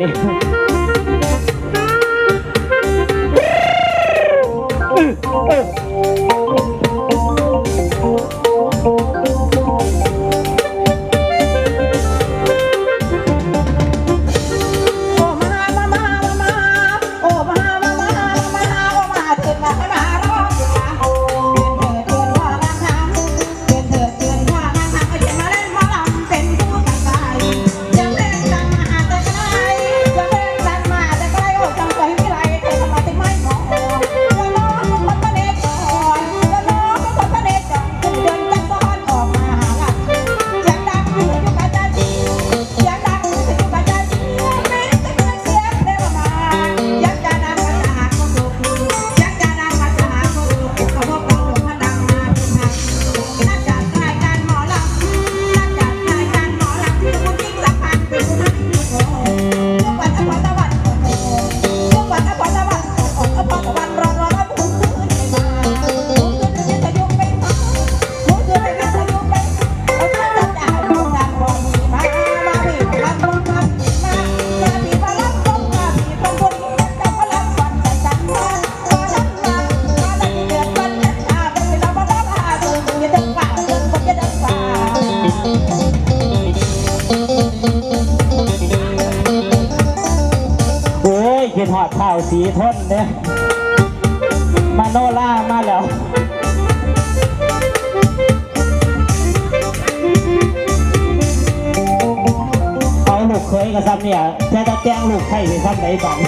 นี่ โอ้ยคิดหอดข้าวสีทนเนี่ยมาโนล่ามาแล้วเอาลูกเคยกับซ้ำเนี่ยจะจะแจ้งลูกใครไปซ้ำไหนบ้าง